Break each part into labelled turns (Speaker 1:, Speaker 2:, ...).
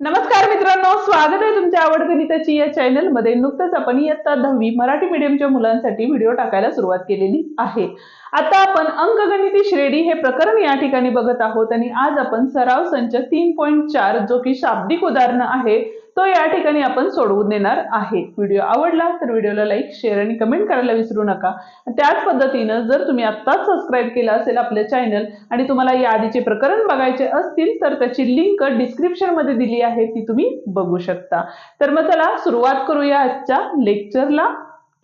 Speaker 1: नमस्कार मित्रांनो स्वागत आहे तुमच्या आवड गणिताची या चॅनलमध्ये. नुकतंच आपण इयत्ता दहावी मराठी मीडियमच्या मुलांसाठी व्हिडिओ टाकायला सुरुवात केलेली आहे. आता आपण अंकगणिती श्रेणी हे प्रकरण या ठिकाणी बघत आहोत आणि आज आपण सराव संच तीन पॉईंट चार जो की शाब्दिक उदाहरण आहे तो या ठिकाणी आपण सोडवून देणार आहे. व्हिडिओ आवडला तर व्हिडिओला लाईक शेअर आणि कमेंट करायला विसरू नका. त्याच पद्धतीनं जर तुम्ही आत्ताच सबस्क्राईब केलं असेल आपलं चॅनल आणि तुम्हाला या आधीचे प्रकरण बघायचे असतील तर त्याची लिंक डिस्क्रिप्शनमध्ये दिली आहे ती तुम्ही बघू शकता. तर मग चला सुरुवात करूया आजच्या लेक्चरला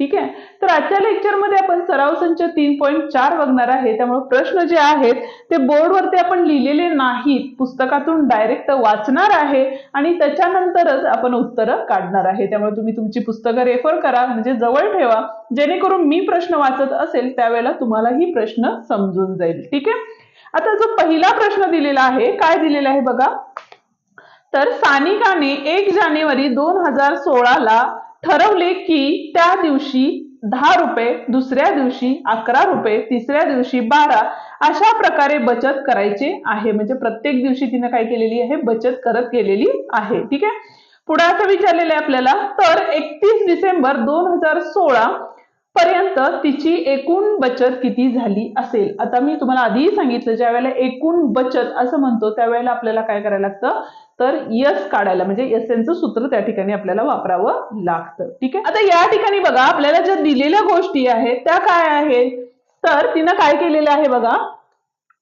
Speaker 1: ठीक आहे? तर आजच्या लेक्चरमध्ये आपण सराव संच तीन पॉईंट चार बघणार आहे. त्यामुळे प्रश्न जे आहेत ते बोर्डवरती आपण लिहिलेले नाहीत. पुस्तकातून डायरेक्ट वाचणार आहे आणि त्याच्यानंतरच आपण उत्तरं काढणार आहे. त्यामुळे तुम्ही तुमची पुस्तकं रेफर करा म्हणजे जवळ ठेवा. जेणेकरून मी प्रश्न वाचत असेल त्यावेळेला तुम्हाला ही प्रश्न समजून जाईल. ठीक आहे? आता जो पहिला प्रश्न दिलेला आहे काय दिलेला आहे बघा? तर सानिकाने एक जानेवारी दोन हजार सोळाला ठरवले की त्या दिवशी दहा रुपये दुसऱ्या दिवशी अकरा रुपये तिसऱ्या दिवशी बारा अशा प्रकारे बचत करायचे आहे. म्हणजे प्रत्येक दिवशी तिने काय केलेली आहे? बचत करत गेलेली आहे. ठीक आहे? पुढे असं विचारलेलं आहे आपल्याला तर एकतीस डिसेंबर दोन हजार सोळा पर्यंत तिची एकूण बचत किती झाली असेल? आता मी तुम्हाला आधीही सांगितलं ज्या वेळेला एकूण बचत असं म्हणतो त्यावेळेला आपल्याला काय करायला लागतं? तर यस काढायला म्हणजे एसएनचं सूत्र त्या ठिकाणी आपल्याला वापरावं लागतं. ठीक आहे? आता या ठिकाणी बघा आपल्याला ज्या दिलेल्या गोष्टी आहेत त्या काय आहेत? तर तिनं काय केलेलं आहे बघा?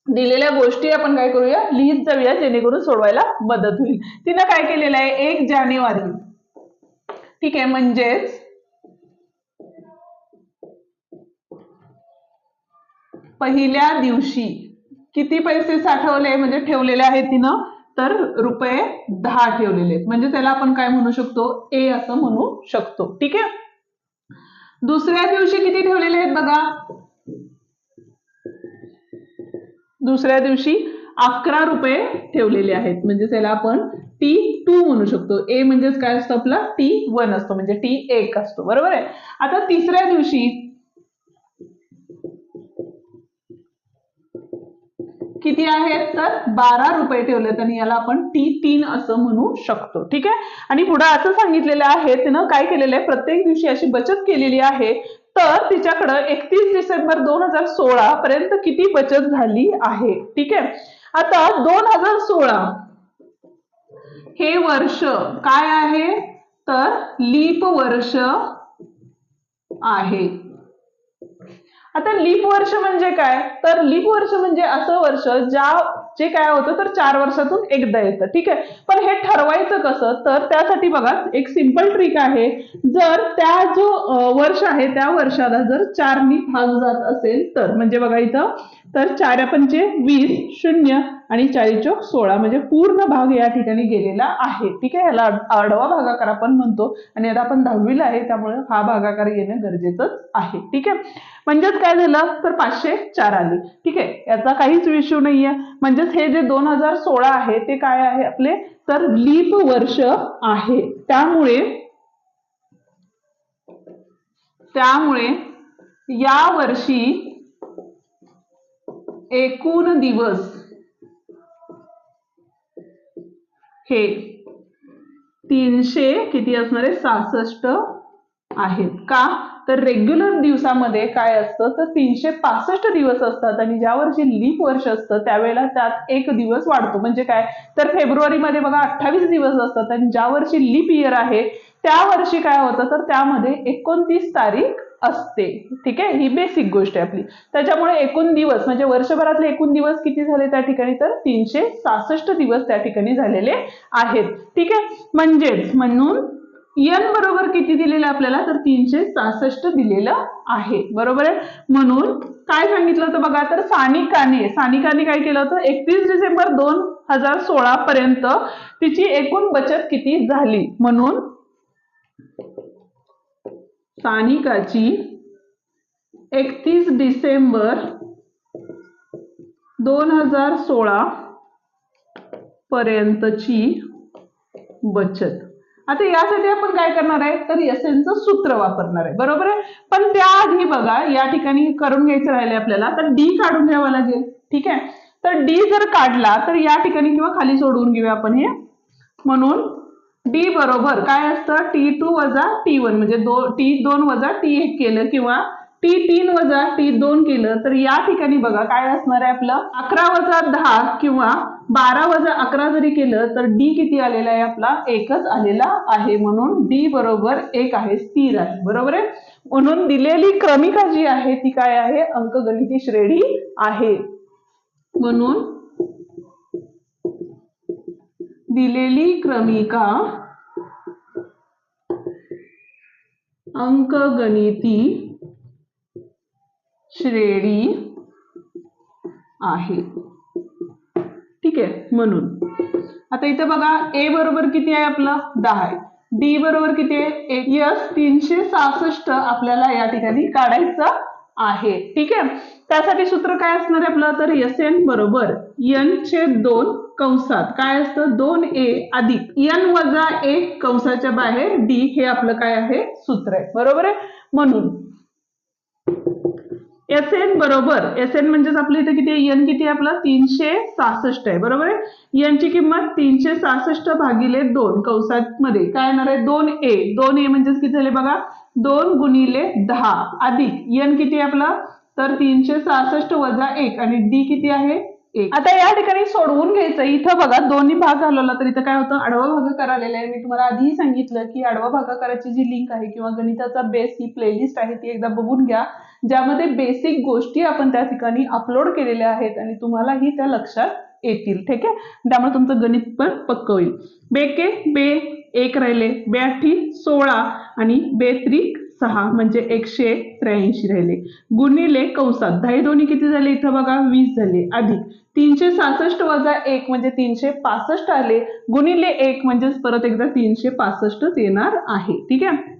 Speaker 1: दिलेल्या गोष्टी आपण काय करूया? लिहित जाऊया जेणेकरून सोडवायला मदत होईल. तिनं काय केलेलं आहे? एक जानेवारी. ठीक आहे म्हणजेच पहिल्या दिवशी किती पैसे साठवले म्हणजे ठेवलेले आहेत तिनं तर रुपये दहा ठेवलेले आहेत. म्हणजे त्याला आपण काय म्हणू शकतो? ए असं म्हणू शकतो. ठीक आहे? दुसऱ्या दिवशी किती ठेवलेले आहेत बघा? दुसऱ्या दिवशी अकरा रुपये ठेवलेले आहेत. म्हणजे त्याला आपण टी टू म्हणू शकतो. ए म्हणजेच काय असतो आपला? टी वन असतो. म्हणजे टी एक असतो. बरोबर आहे? आता तिसऱ्या दिवशी किती आहेत? तर बारा रुपये ठेवलेत आणि याला आपण टी तीन असं म्हणू शकतो. ठीक आहे? आणि पुढे असं सांगितलेलं आहे तिनं काय केलेलं आहे? प्रत्येक दिवशी अशी बचत केलेली आहे. तर तिच्याकडं एकतीस डिसेंबर दोन हजार सोळा पर्यंत किती बचत झाली आहे? ठीक आहे? आता दोन हजार सोळा हे वर्ष काय आहे? तर लीप वर्ष आहे. आता लीप वर्ष म्हणजे काय? तर लीप वर्ष म्हणजे असं वर्ष ज्या जे काय होतं तर चार वर्षातून एकदा येतं ठीक आहे? पण हे ठरवायचं कसं? तर त्यासाठी बघा एक सिंपल ट्रिक आहे. जर त्या जो वर्ष आहे त्या वर्षाला जर चारनी भाग जात असेल तर म्हणजे बघा इथं तर चार पंचे वीस शून्य आणि चाळीस चौक सोळा म्हणजे पूर्ण भाग या ठिकाणी गेलेला आहे. ठीक आहे? याला आडवा भागाकार आपण म्हणतो. आणि आता आपण दहावीला आहे त्यामुळे हा भागाकार येणं गरजेचंच आहे. ठीक आहे? म्हणजेच काय झालं? तर पाचशे चार आली. ठीक आहे? याचा काहीच इश्यू नाहीये. म्हणजेच हे जे दोन हजार सोळा आहे ते काय आहे आपले? तर लीप वर्ष आहे. त्यामुळे त्यामुळे या वर्षी एकूण दिवस हे तीनशे किती असणार आहे सहासष्ट आहेत का? तर रेग्युलर दिवसामध्ये काय असतं? तर तीनशे पासष्ट दिवस असतात आणि ज्या वर्षी लीप वर्ष असतं त्यावेळेला त्यात एक दिवस वाढतो. म्हणजे काय? तर फेब्रुवारीमध्ये बघा अठ्ठावीस दिवस असतात आणि ज्या वर्षी लीप इयर आहे त्या वर्षी काय होतं? तर त्यामध्ये एकोणतीस तारीख असते. ठीक आहे? ही बेसिक गोष्ट आहे आपली. त्याच्यामुळे एकूण दिवस म्हणजे वर्षभरातले एकूण दिवस किती झाले त्या ठिकाणी? तर तीनशे सहासष्ट दिवस त्या ठिकाणी झालेले आहेत. ठीक आहे? म्हणजेच म्हणून यन बरोबर किती दिलेलं आपल्याला? तर तीनशे सहासष्ट दिलेलं आहे. बरोबर आहे? म्हणून काय सांगितलं होतं बघा? तर सानिकाने सानिकाने काय केलं होतं? एकतीस डिसेंबर दोन हजार सोळा पर्यंत तिची एकूण बचत किती झाली? म्हणून स्थानिकाची एकतीस डिसेंबर दोन हजार सोळा पर्यंतची बचत. आता यासाठी आपण काय करणार आहे? तर एसएनचं सूत्र वापरणार आहे. बरोबर आहे? पण त्याआधी बघा या ठिकाणी करून घ्यायचं राहिले आपल्याला तर डी काढून घ्यावं लागेल. ठीक आहे? तर डी जर काढला तर या ठिकाणी किंवा खाली सोडवून घेऊया आपण हे. म्हणून डी बरोबर काय असतं? टी टू वजा टी वन. म्हणजे दो टी दोन वजा टी एक केलं किंवा टी तीन वजा टी दोन केलं तर या ठिकाणी बघा काय असणार आहे आपलं? अकरा वजा दहा किंवा बारा वजा अकरा जरी केलं तर डी किती आलेला आहे आपला? एकच आलेला आहे. म्हणून डी बरोबर एक आहे स्थिर आहे. बरोबर आहे? म्हणून दिलेली क्रमिका जी आहे ती काय आहे? अंकगणिती श्रेणी आहे. म्हणून दिलेली क्रमिका अंकगणिती श्रेणी आहे. ठीक आहे म्हणून. आता इथं बघा ए बरोबर किती आहे आपलं? दहा आहे. डी बरोबर किती आहे? यस तीनशे सहासष्ट आपल्याला या ठिकाणी काढायचं आहे. ठीक आहे? त्यासाठी सूत्र काय असणार आहे आपलं? तर एस एन बरोबर एन चे दोन कंसात. काय असतं? दोन ए अधिक. एन वजा एक कंसाच्या बाहेर डी हे आपलं काय आहे? सूत्र आहे. बरोबर आहे? म्हणून एस एन बरोबर. एस एन म्हणजेच आपल्या इथे किती आहे? एन किती आपला? तीनशे सहासष्ट आहे. बरोबर आहे? यांची किंमत तीनशे सहासष्ट भागिले दोन कंसात मध्ये काय येणार आहे? दोन ए. दोन ए म्हणजेच किती झाले बघा? दोन गुणिले दहा अधिक. एन किती आपला? तर तीनशे सहासष्ट वजा एक. आणि डी किती आहे? एक. आता या ठिकाणी सोडवून घ्यायचं. इथं बघा दोन्ही भाग घालवला तर इथं काय होतं? आडवा भागाकार करालेला आहे. मी तुम्हाला आधीही सांगितलं की आडवा भागाकाराची जी लिंक आहे किंवा गणिताचा बेस ही प्लेलिस्ट आहे ती एकदा बघून घ्या. ज्यामध्ये बेसिक गोष्टी आपण त्या ठिकाणी अपलोड केलेल्या आहेत आणि तुम्हालाही त्या लक्षात येतील. ठीक आहे? त्यामुळे तुमचं गणित पण पक्क होईल. बेके बे एक राहिले. ब्याठी सोळा आणि बेत्रिक सहा म्हणजे एकशे त्र्याऐंशी राहिले. गुणिले कंसात दहा दोन्ही किती झाले इथं बघा? वीस झाले. अधिक. तीनशे सहासष्ट वजा एक म्हणजे तीनशे पासष्ट आले. गुणिले एक म्हणजेच परत एकदा तीनशे पासष्टच येणार आहे. ठीक आहे?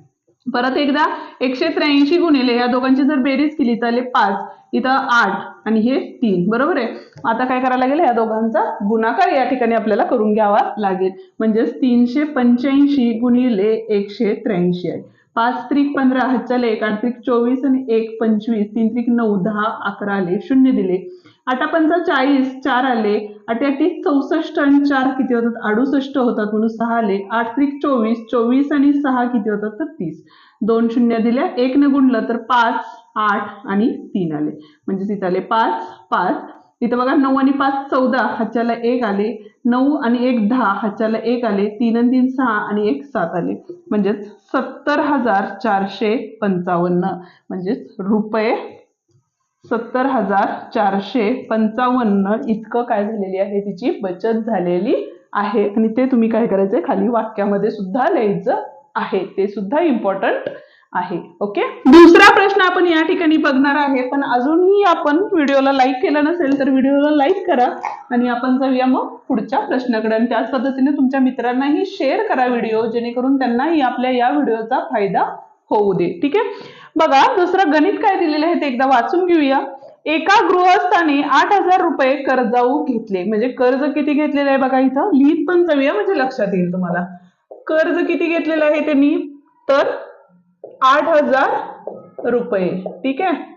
Speaker 1: परत एकदा एकशे त्र्याऐंशी गुणिले. या दोघांची जर बेरीज केली तर आले पाच. इथं आठ आणि हे तीन. बरोबर आहे? आता काय करायला लागेल? या दोघांचा गुणाकार या ठिकाणी आपल्याला करून घ्यावा लागेल. म्हणजेच तीनशे पंच्याऐंशी गुणिले एकशे त्र्याऐंशी आहे. पाच त्रिक पंधरा हातच्याला एक आठ त्रिक चोवीस आणि एक पंचवीस तीन त्रिक नऊ दहा अकरा आले शून्य दिले. आता पंचा चाळीस चार आले अठ्यातीस चौसष्ट आणि चार किती होतात? अडुसष्ट होतात म्हणून सहा आले. आठ त्रिक चोवीस चोवीस आणि सहा किती होतात? तर तीस. दोन शून्य दिल्या एक ने गुणलं तर पाच आठ आणि तीन आले. म्हणजे तिथे आले पाच पाच इथं बघा नऊ आणि पाच चौदा हाच्याला एक आले. नऊ आणि एक दहा हाच्याला एक आले. तीन आणि तीन सहा आणि एक सात आले. म्हणजेच सत्तर हजार चारशे पंचावन्न. म्हणजेच रुपये सत्तर हजार चारशे पंचावन्न इतकं काय झालेली आहे? तिची बचत झालेली आहे. आणि ते तुम्ही काय करायचं खाली वाक्यामध्ये सुद्धा लिहायचं आहे. ते सुद्धा इम्पॉर्टंट आहे. ओके दुसरा प्रश्न आपण या ठिकाणी बघणार आहे. पण अजूनही आपण व्हिडिओला लाईक केला नसेल तर व्हिडिओला लाईक करा आणि आपण जाऊया मग पुढच्या प्रश्नाकडे. आणि त्याच पद्धतीने तुमच्या मित्रांनाही शेअर करा व्हिडिओ जेणेकरून त्यांनाही आपल्या या व्हिडिओचा फायदा होऊ दे. ठीक आहे? बघा दुसरं गणित काय दिलेलं आहे ते एकदा वाचून घेऊया. एका गृहस्थाने आठ हजार रुपये कर्जाऊ घेतले. म्हणजे कर्ज किती घेतलेलं आहे बघा इथं? लिहित पण जाऊया म्हणजे लक्षात येईल तुम्हाला. कर्ज किती घेतलेलं आहे त्यांनी? तर आठ हजार रुपये. ठीक आहे?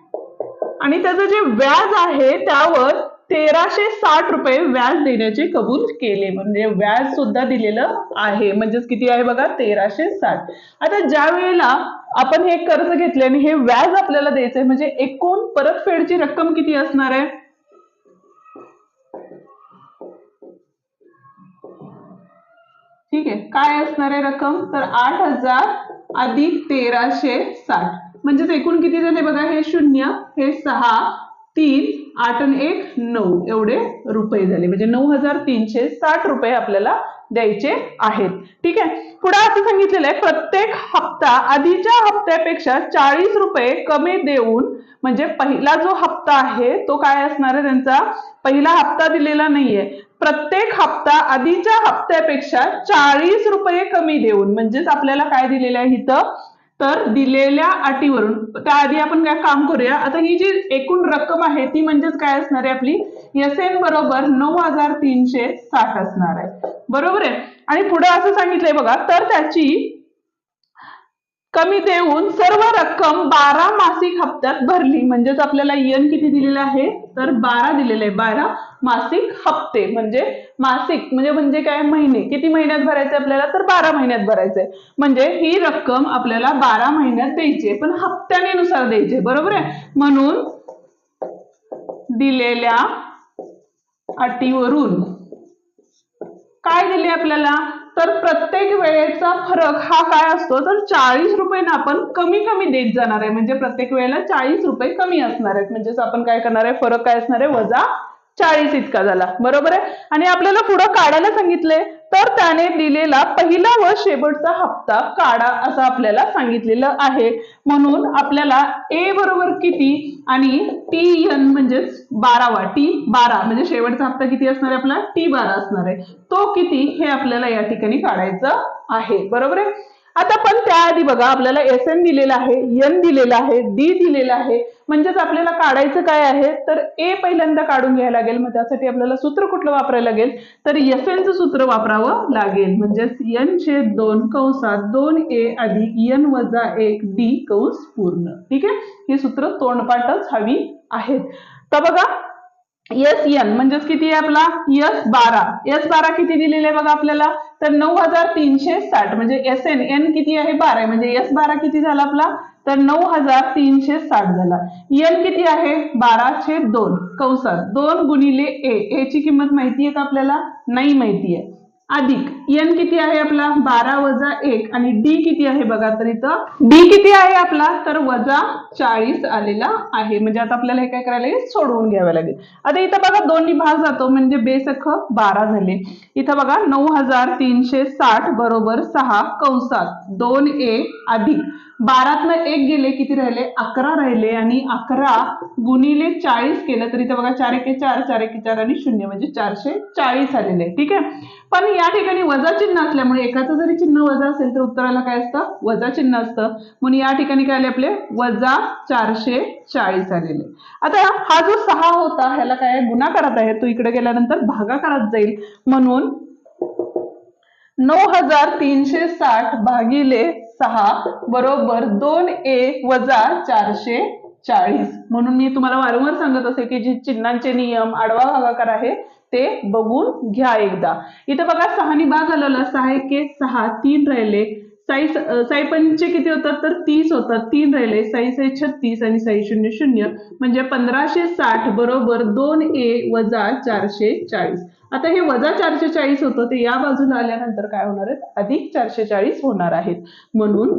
Speaker 1: आणि त्याचं जे व्याज आहे त्यावर तेराशे साठ रुपये व्याज देण्याचे कबूल केले. म्हणजे व्याज सुद्धा दिलेलं आहे. म्हणजेच किती आहे बघा? तेराशे साठ. आता ज्या वेळेला आपण हे कर्ज घेतले आणि हे व्याज आपल्याला द्यायचंय म्हणजे एकूण परतफेडची रक्कम किती असणार आहे? ठीक आहे. काय असणार आहे रक्कम? तर आठ हजार अधिक तेराशे साठ. म्हणजेच एकूण किती झाले बघा? हे शून्य हे सहा तीन आठ आणि एक नऊ. एवढे रुपये झाले. म्हणजे नऊ हजार तीनशे साठ रुपये आपल्याला द्यायचे आहेत. ठीक आहे? पुढे असं सांगितलेलं आहे प्रत्येक हप्ता आधीच्या हप्त्यापेक्षा चाळीस रुपये कमी देऊन म्हणजे पहिला जो हप्ता आहे तो काय असणार आहे त्यांचा? पहिला हप्ता दिलेला नाहीये. प्रत्येक हप्ता आधीच्या हप्त्यापेक्षा चाळीस रुपये कमी देऊन म्हणजेच आपल्याला काय दिलेलं आहे इथं? तर दिलेल्या अटीवरून त्याआधी आपण काय काम करूया? आता ही जी एकूण रक्कम आहे ती म्हणजेच काय असणार आहे आपली? एस एन बरोबर नऊ हजार तीनशे साठ असणार आहे. बरोबर आहे? आणि पुढे असं सांगितलंय बघा तर त्याची कमी देऊन सर्व रक्कम बारा मासिक हप्त्यात भरली. म्हणजेच आपल्याला यन किती दिलेलं आहे? तर बारा दिलेलं आहे. बारा मासिक हप्ते. म्हणजे मासिक म्हणजे म्हणजे काय? महिने. किती महिन्यात भरायचे आपल्याला? तर बारा महिन्यात भरायचंय म्हणजे ही रक्कम आपल्याला बारा महिन्यात द्यायची आहे. पण हप्त्याने नुसार द्यायची आहे, बरोबर आहे? म्हणून दिलेल्या अटीवरून काय दिले आपल्याला? तर प्रत्येक वेळेचा फरक हा काय असतो? तर चाळीस रुपयानं आपण कमी कमी देत जाणार आहे. म्हणजे प्रत्येक वेळेला चाळीस रुपये कमी असणार आहेत. म्हणजेच आपण काय करणार आहे? फरक काय असणार आहे? वजा चाळीस इतका झाला. बरोबर आहे? आणि आपल्याला पुढं काढायला सांगितले तर त्याने दिलेला पहिला व शेवटचा हप्ता काढा असं आपल्याला सांगितलेलं आहे. म्हणून आपल्याला ए बरोबर किती आणि टी एन म्हणजेच बारावा टी बारा म्हणजे शेवटचा हप्ता किती असणार आहे आपला? टी बारा असणार आहे. तो किती हे आपल्याला या ठिकाणी काढायचं आहे. बरोबर आहे? आता पण त्याआधी बघा आपल्याला एस एन दिलेला आहे एन दिलेला आहे डी दिलेला आहे. म्हणजेच आपल्याला काढायचं काय आहे? तर ए पहिल्यांदा काढून घ्यायला लागेल. मग त्यासाठी आपल्याला सूत्र कुठलं वापरायला लागेल? तर एफ एनचं सूत्र वापरावं लागेल. म्हणजेच एन छेद दोन कंसात दोन ए अधिक एन वजा एक डी कंस पूर्ण. ठीक आहे? ही सूत्र तोंडपाठच हवी आहेत. तर बघा एस एन म्हणजेच किती आहे आपला? एस बारा. एस बारा किती दिलेले आहे बघा आपल्याला? तर नऊ हजार तीनशे साठ. म्हणजे एस एन एन किती आहे? बारा आहे. म्हणजे एस बारा किती झाला आपला? तर नऊ हजार तीनशे साठ झाला. एन किती आहे? बाराशे दोन. कंसात. दोन गुणिले ए ए ची किंमत माहिती आहे का आपल्याला? नाही माहिती आहे. अधिक. एन किती आहे आपला? बारा वजा एक. आणि डी किती आहे बघा तर इथं? डी किती आहे आपला? तर वजा चाळीस आलेला आहे. म्हणजे आता आपल्याला हे काय करायला लागेल? सोडवून घ्यावं लागेल. आता इथं बघा दोन्ही भाग जातो. म्हणजे बेसख बारा झाले. इथं बघा नऊ हजार तीनशे साठ बरोबर सहा कंसात दोन ए अधिक बारातनं एक गेले किती राहिले? अकरा राहिले. आणि अकरा गुणिले चाळीस केलं तर इथं बघा चार एके चार चार एके चार आणि शून्य. म्हणजे चारशे चाळीस आलेले. ठीक आहे? पण या ठिकाणी वजा चिन्ह असल्यामुळे एकाचं जरी चिन्ह वजा असेल तर उत्तराला काय असतं? वजा चिन्ह असतं. म्हणून या ठिकाणी काय आले आपले? वजा चारशे चाळीस आलेले. आता हा जो सहा होता ह्याला काय गुणाकारात आहे. तो इकडे गेल्यानंतर भागाकारात जाईल. म्हणून नऊ हजार तीनशे साठ भागिले सहा बरोबर दोन ए वजा चारशे चाळीस. म्हणून मी तुम्हाला वारंवार सांगत असे की जे चिन्हांचे नियम आडवा भागाकार आहे ते बघून घ्या एकदा. इथं बघा सहानी भाग आलेला सहा एके सहा तीन राहिले. साई साई पंचे किती होतात? तर तीस होतात. तीन राहिले. साई साई छत्तीस आणि साई शून्य शून्य. म्हणजे पंधराशे साठ बरोबर दोन ए वजा चारशे चाळीस. आता हे वजा चारशे चाळीस होतं ते या बाजूला आल्यानंतर काय होणार आहेत? अधिक चारशे चाळीस होणार आहेत. म्हणून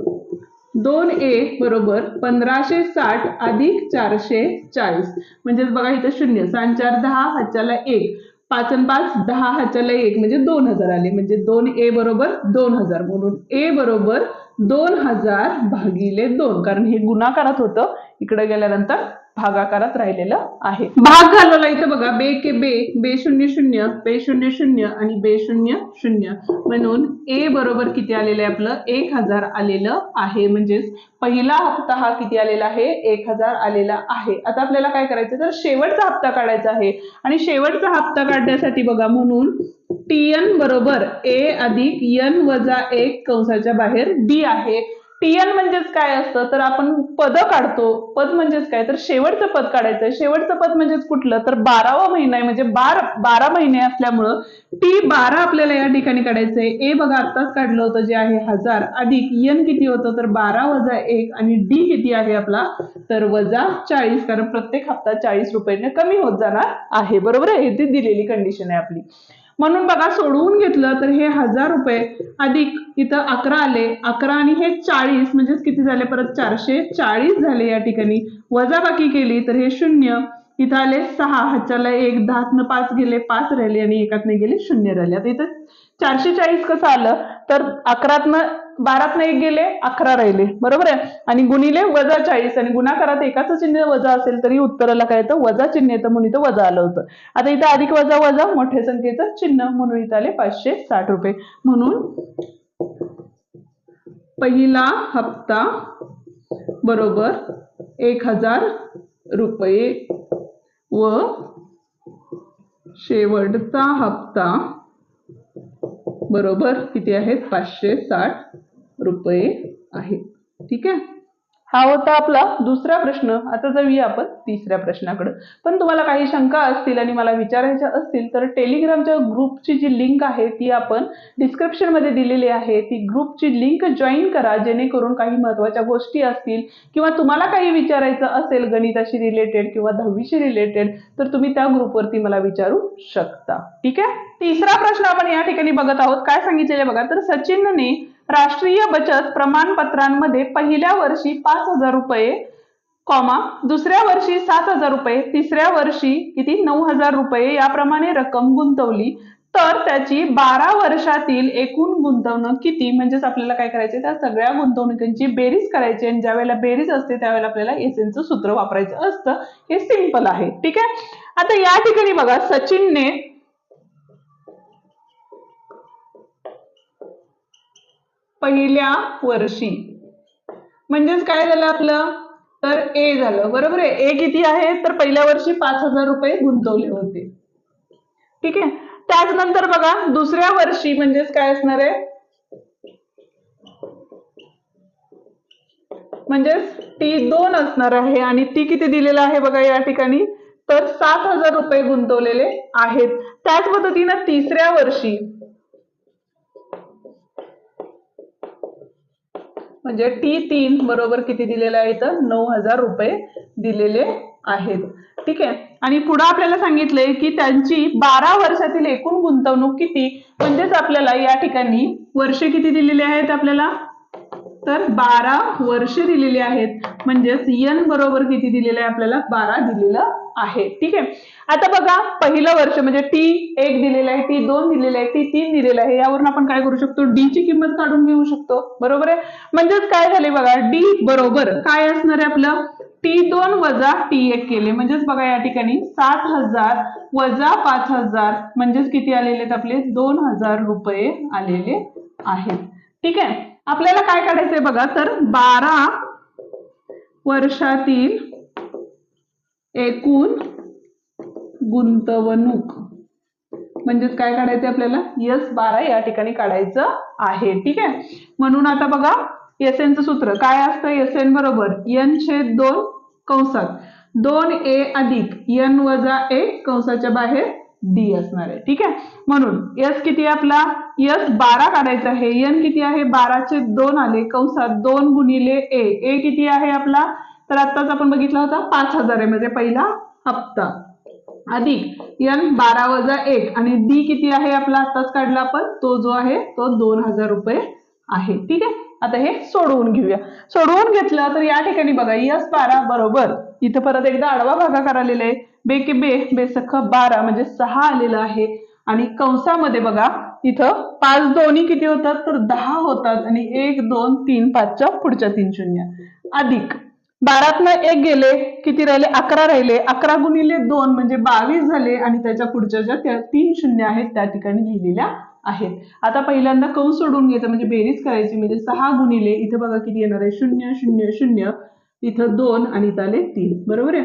Speaker 1: दोन ए बरोबर पंधराशे साठ अधिक चारशे चाळीस. म्हणजेच बघा इथं शून्य. सहा चार दहा हाच्याला एक. पाच आणि पाच दहा हाच्याला एक. म्हणजे दोन हजार आले. म्हणजे दोन ए बरोबर दोन हजार. म्हणून ए बरोबर दोन हजार भागिले दोन. कारण हे गुणाकारात होतं. इकडे गेल्यानंतर भागाकारात राहिलेलं आहे. भाग घालवला इथं बघा बे के बे बे शून्य शून्य बे शून्य शून्य आणि बे शून्य शून्य. म्हणून ए बरोबर किती आलेलं आहे आपलं? एक हजार आलेलं आहे. म्हणजेच पहिला हप्ता हा किती आलेला आहे? एक हजार आलेला आहे. आता आपल्याला काय करायचं तर शेवटचा हप्ता काढायचा आहे. आणि शेवटचा हप्ता काढण्यासाठी बघा म्हणून टी एन बरोबर ए अधिक एन वजा एक कंसाच्या बाहेर डी आहे. टीएन म्हणजेच काय असतं? तर आपण पद काढतो. पद म्हणजेच काय? तर शेवटचं पद काढायचं शेवटचं पद म्हणजेच कुठलं? तर बारावा महिना आहे. म्हणजे बार बारा महिने असल्यामुळं टी बारा आपल्याला या ठिकाणी काढायचंय. ए बघा आत्ताच काढलं होतं जे आहे हजार. अधिक एन किती होतं? तर बारा वजा एक आणि डी किती आहे आपला? तर वजा चाळीस. कारण प्रत्येक हप्ता चाळीस रुपयाने कमी होत जाणार आहे. बरोबर आहे? ती दिलेली कंडिशन आहे आपली. म्हणून बघा सोडवून घेतलं तर हे हजार रुपये अधिक इथं अकरा आले. अकरा आणि हे चाळीस म्हणजेच किती झाले? परत चारशे चाळीस झाले या ठिकाणी. वजाबाकी केली तर हे शून्य. इथं आले सहा. ह्याच्याला एक दहातनं पाच गेले पाच राहिले आणि एकातनं गेले शून्य राहिले. आता इथं चारशे चाळीस कसं आलं? तर अकरातनं बारातनं एक गेले अकरा राहिले. बरोबर आहे? आणि गुणिले वजा चाळीस. आणि गुणाकारात एकाच चिन्ह वजा असेल तरी उत्तराला काय येतं? वजा चिन्ह येतं. म्हणून इथं वजा आलं होतं. आता इथं अधिक वजा वजा मोठ्या संख्येचं चिन्ह. म्हणून इथं आले पाचशे साठ रुपये. म्हणून पहिला हप्ता बरोबर एक हजार रुपये व शेवटचा हप्ता बरोबर किती आहेत? पाचशे साठ रुपये आहे ठीक आहे? हा होता आपला दुसरा प्रश्न. आता जाऊया आपण तिसऱ्या प्रश्नाकडे. पण तुम्हाला काही शंका असतील आणि मला विचारायच्या असतील तर टेलिग्रामच्या ग्रुपची जी लिंक आहे ती आपण डिस्क्रिप्शनमध्ये दिलेली आहे. ती ग्रुपची लिंक जॉईन करा जेणेकरून काही महत्त्वाच्या गोष्टी असतील किंवा तुम्हाला काही विचारायचं असेल गणिताशी रिलेटेड किंवा दहावीशी रिलेटेड तर तुम्ही त्या ग्रुपवरती मला विचारू शकता. ठीक आहे? तिसरा प्रश्न आपण या ठिकाणी बघत आहोत. काय सांगितलेले बघा? तर सचिनने राष्ट्रीय बचत प्रमाणपत्रांमध्ये पहिल्या वर्षी पाच हजार रुपये कॉमा दुसऱ्या वर्षी सात हजार रुपये तिसऱ्या वर्षी किती? नऊ हजार रुपये याप्रमाणे रक्कम गुंतवली. तर त्याची बारा वर्षातील एकूण गुंतवणूक किती? म्हणजेच आपल्याला काय करायचे त्या सगळ्या गुंतवणुकींची बेरीज करायची आणि ज्या वेळेला बेरीज असते त्यावेळेला आपल्याला एसएनचं सूत्र वापरायचं असतं. हे सिंपल आहे. ठीक आहे? आता या ठिकाणी बघा सचिनने पहिल्या वर्षी. म्हणजेच काय झालं आपलं? तर ए झालं. बरोबर आहे? ए किती आहे? तर पहिल्या वर्षी पाच हजार रुपये गुंतवले होते. ठीक आहे? त्याचनंतर बघा दुसऱ्या वर्षी म्हणजेच काय असणार आहे? म्हणजेच ती दोन असणार आहे आणि ती किती दिलेलं आहे बघा या ठिकाणी? तर सात हजार रुपये गुंतवलेले आहेत. त्याच पद्धतीनं तिसऱ्या वर्षी म्हणजे टी तीन बरोबर किती दिलेलं आहे तर? नऊ हजार रुपये दिलेले आहेत. ठीक आहे? आणि पुढे आपल्याला सांगितलंय की त्यांची बारा वर्षातील एकूण गुंतवणूक किती? म्हणजेच आपल्याला या ठिकाणी वर्षे किती दिलेली आहेत आपल्याला? तर बारा वर्षे दिलेली आहेत. म्हणजेच यन बरोबर किती दिलेलं आहे आपल्याला? बारा दिलेलं आहे. ठीक आहे? आता बघा पहिलं वर्ष म्हणजे टी एक दिलेलं आहे टी दोन दिलेलं आहे टी तीन दिलेलं आहे. यावरून आपण काय करू शकतो? डी ची किंमत काढून घेऊ शकतो. बरोबर आहे? म्हणजेच काय झाले बघा डी बरोबर काय असणार आहे आपलं? टी दोन वजा टी एक केले. म्हणजेच बघा या ठिकाणी सात हजार वजा पाच हजार म्हणजेच किती आलेले आहेत आपले? दोन हजार रुपये आलेले आहेत. ठीक आहे? आपल्याला काय काढायचंय बघा? तर बारा वर्षातील एकूण गुंतवणूक. म्हणजेच काय काढायचं आपल्याला? यस बारा या ठिकाणी काढायचं आहे. ठीक आहे? म्हणून आता बघा एस एनचं सूत्र. काय असतं? एस एन बरोबर एन छेद दोन कंसात. दोन ए अधिक एन वजा ए कंसाच्या बाहेर डी असणार आहे. ठीक आहे? म्हणून यस किती आपला? यस बारा काढायचा आहे. एन किती आहे? बाराचे दोन आले. कंसात दोन गुणिले ए ए किती आहे आपला? तर आत्ताच आपण बघितला होता पाच हजार आहे म्हणजे पहिला हप्ता. अधिक. यन बारा वजा एक. आणि डी किती आहे आपला? आत्ताच काढला आपण. तो जो आहे तो दोन हजार रुपये आहे. ठीक आहे? आता हे सोडवून घेऊया. सोडवून घेतलं तर या ठिकाणी बघा यस बारा बरोबर. इथं परत एकदा आडवा भागाकार आलेला आहे. बे के बे बेसख बारा म्हणजे सहा आलेलं आहे. आणि कंसामध्ये बघा इथं पाच दोन्ही किती होतात? तर दहा होतात. आणि एक दोन तीन पाचच्या पुढच्या तीन शून्य. अधिक. बारातनं एक गेले किती राहिले? अकरा राहिले. अकरा गुणिले दोन म्हणजे बावीस झाले आणि त्याच्या पुढच्या ज्या त्या तीन शून्य आहेत त्या ठिकाणी लिहिलेल्या आहेत. आता पहिल्यांदा कंस सोडून घ्यायचं म्हणजे बेरीज करायची म्हणजे सहा गुणिले इथे बघा किती येणार आहे? शून्य शून्य शून्य. इथं दोन आणि इथं आले तीन. बरोबर आहे?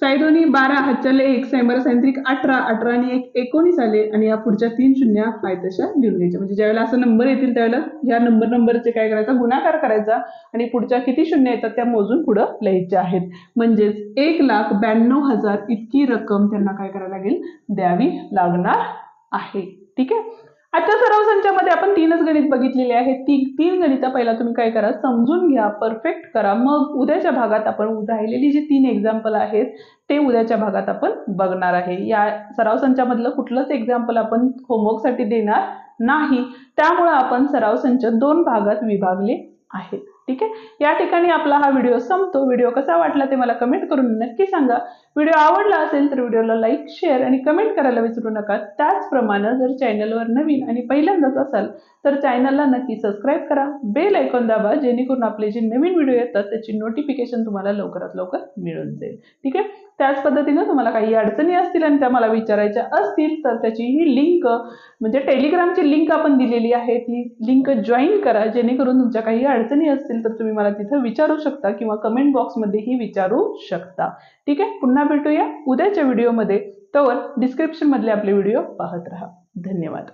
Speaker 1: सायडोनी बारा हातच्याले एक सायमर सायंत्रिक अठरा अठरा आणि एक एकोणीस आले आणि या पुढच्या तीन शून्य आहेत तशा लिहून घ्यायच्या म्हणजे ज्यावेळेला असं नंबर येतील त्यावेळेला या नंबर नंबरचे काय करायचा? गुणाकार करायचा आणि पुढच्या किती शून्य येतात त्या मोजून पुढं लिहायच्या आहेत. म्हणजेच एक लाख ब्याण्णव हजार इतकी रक्कम त्यांना काय करायला लागेल? द्यावी लागणार आहे. ठीक आहे? आजच्या सराव संचामध्ये आपण तीनच गणित बघितलेले आहेत. ती तीन गणित पहिला तुम्ही काय करा समजून घ्या परफेक्ट करा. मग उद्याच्या भागात आपण राहिलेली जी तीन एक्झाम्पल आहेत ते उद्याच्या भागात आपण बघणार आहे. या सराव संचामधलं कुठलंच एक्झाम्पल आपण होमवर्कसाठी देणार नाही. त्यामुळे आपण सराव संच दोन भागात विभागले आहेत. ठीक आहे? या ठिकाणी आपला हा व्हिडिओ संपतो. व्हिडिओ कसा वाटला ते मला कमेंट करून नक्की सांगा. व्हिडिओ आवडला असेल तर व्हिडिओला लाईक शेअर आणि कमेंट करायला विसरू नका. त्याचप्रमाणे जर चॅनलवर नवीन आणि पहिल्यांदाच असाल तर चॅनलला नक्की सबस्क्राईब करा. बेल ऐकून दाबा जेणेकरून आपले जे नवीन व्हिडिओ येतात त्याची नोटिफिकेशन तुम्हाला लवकरात लवकर मिळून जाईल. ठीक आहे? त्याच पद्धतीनं तुम्हाला काही अडचणी असतील आणि त्या मला विचारायच्या असतील तर त्याची ही लिंक म्हणजे टेलिग्रामची लिंक आपण दिलेली आहे. ती लिंक जॉईन करा जेणेकरून तुमच्या काही अडचणी असतील तर तुम्ही मला तिथं विचारू शकता किंवा कमेंट बॉक्समध्येही विचारू शकता. ठीक आहे? पुन्हा भेटूया उद्याच्या व्हिडिओमध्ये तर डिस्क्रिप्शनमधले आपले व्हिडिओ पाहत राहा. धन्यवाद.